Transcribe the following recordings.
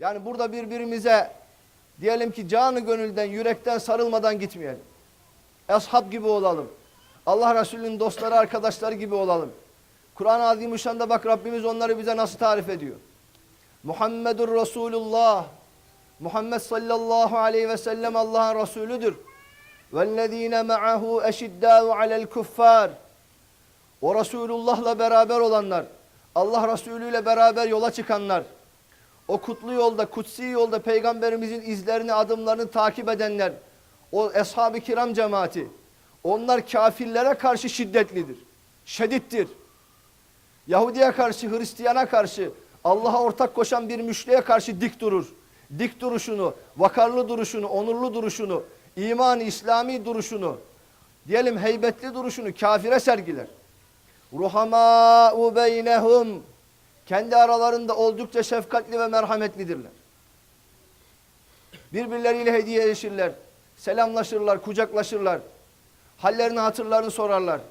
Yani burada birbirimize diyelim ki canı gönülden, yürekten sarılmadan gitmeyelim. Ashab gibi olalım. Allah Resulü'nün dostları, arkadaşları gibi olalım. Kur'an-ı Azimüşşan'da bak Rabbimiz onları bize nasıl tarif ediyor. Muhammedur Resulullah. Muhammed sallallahu aleyhi ve sellem Allah'ın Resulüdür. وَالَّذ۪ينَ مَعَهُ اَشِدَّاءُ عَلَى الْكُفَّارِ O Resulullah'la beraber olanlar, Allah Resulü ile beraber yola çıkanlar, o kutlu yolda, kutsi yolda peygamberimizin izlerini, adımlarını takip edenler, o ashab-ı kiram cemaati, onlar kafirlere karşı şiddetlidir, şedittir. Yahudi'ye karşı, Hristiyana karşı, Allah'a ortak koşan bir müşriye karşı dik durur. Dik duruşunu, vakarlı duruşunu, onurlu duruşunu, iman İslami duruşunu, diyelim heybetli duruşunu kafire sergiler. Ruhamâ'u beynehum kendi aralarında oldukça şefkatli ve merhametlidirler. Birbirleriyle hediyeleşirler, selamlaşırlar, kucaklaşırlar. Hallerini, hatırlarını sorarlar.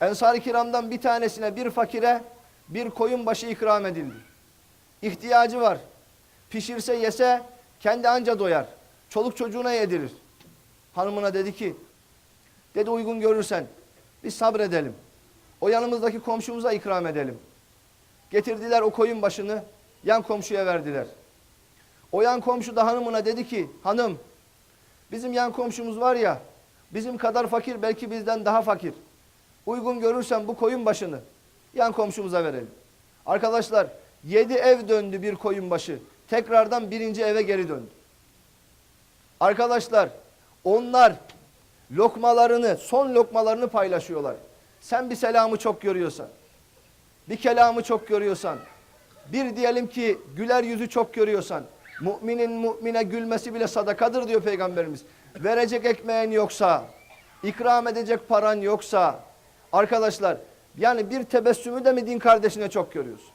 Ensar-ı kiramdan bir tanesine bir fakire bir koyun başı ikram edildi. İhtiyacı var. Pişirse yese kendi anca doyar. Çoluk çocuğuna yedirir. Hanımına dedi ki, dedi uygun görürsen biz sabredelim. O yanımızdaki komşumuza ikram edelim. Getirdiler o koyun başını yan komşuya verdiler. O yan komşu da hanımına dedi ki, hanım bizim yan komşumuz var ya bizim kadar fakir belki bizden daha fakir. Uygun görürsen bu koyun başını yan komşumuza verelim. Arkadaşlar yedi ev döndü bir koyun başı. Tekrardan birinci eve geri döndü. Arkadaşlar onlar lokmalarını, son lokmalarını paylaşıyorlar. Sen bir selamı çok görüyorsan, bir kelamı çok görüyorsan, bir diyelim ki güler yüzü çok görüyorsan, müminin mümine gülmesi bile sadakadır diyor Peygamberimiz. Verecek ekmeğin yoksa, ikram edecek paran yoksa, arkadaşlar yani bir tebessümü de mi din kardeşine çok görüyorsun?